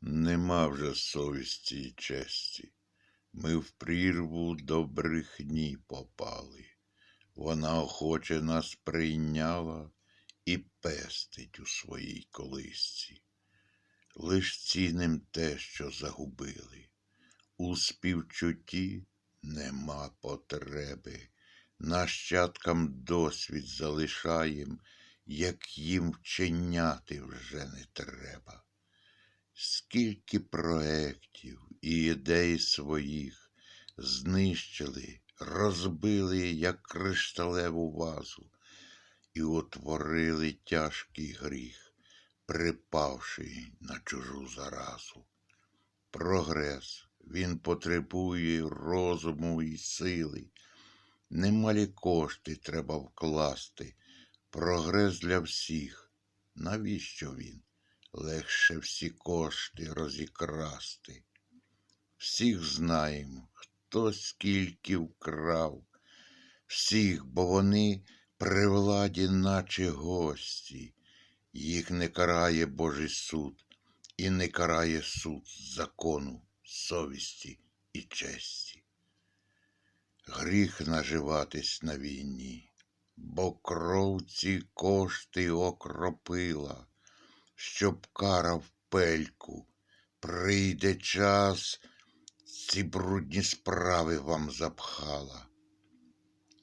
Нема вже совісті і честі. Ми в прірву до брехні попали. Вона охоче нас прийняла і пестить у своїй колисці. Лиш ціним те, що загубили. У співчутті нема потреби. Нащадкам досвід залишаєм, як їм вчиняти вже не треба. Скільки проєктів і ідей своїх знищили, розбили, як кришталеву вазу, і утворили тяжкий гріх, припавши на чужу заразу. Прогрес, він потребує розуму і сили. Немалі кошти треба вкласти. Прогрес для всіх. Навіщо він? Легше всі кошти розікрасти. Всіх знаємо, хто скільки вкрав, всіх, бо вони при владі, наче гості. Їх не карає Божий суд і не карає суд закону, совісті і честі. Гріх наживатись на війні, бо кров ці кошти окропила, щоб кара в пельку. Прийде час, ці брудні справи вам запхала.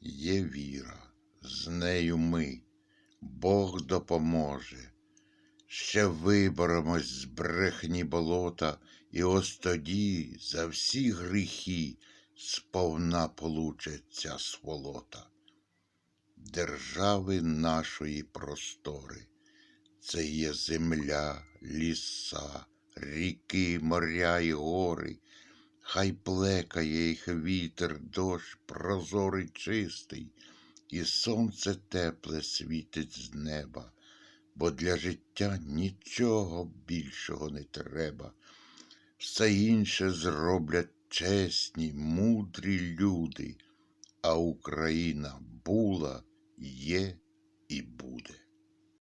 Є віра, з нею ми, Бог допоможе. Ще виберемось з брехні болота, і ось тоді за всі гріхи сповна получиться сволота. Держави нашої простори, це є земля, ліса, ріки, моря і гори, хай плекає їх вітер, дощ прозорий чистий, і сонце тепле світить з неба, бо для життя нічого більшого не треба. Все інше зроблять чесні, мудрі люди, а Україна була, є і буде.